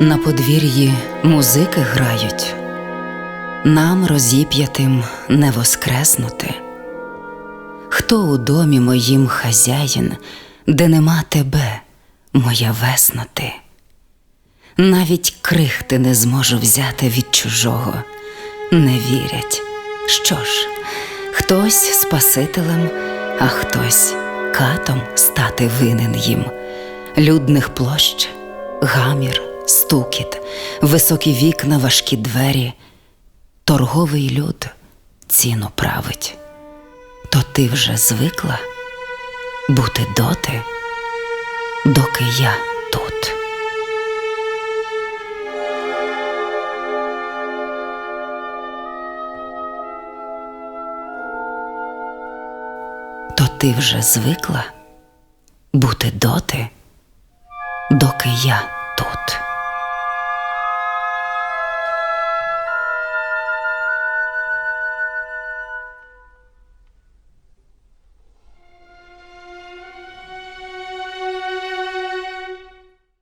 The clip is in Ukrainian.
На подвір'ї музики грають, нам розіп'ятим не воскреснути. Хто у домі моїм хазяїн, де нема тебе, моя весна ти? Навіть крихти не зможу взяти від чужого, не вірять. Що ж, хтось спасителем, а хтось катом стати винен їм. Людних площ, гамір, стукіт, високі вікна, важкі двері, торговий люд ціну править. То ти вже звикла бути доти, доки я тут. То ти вже звикла бути доти, доки я тут.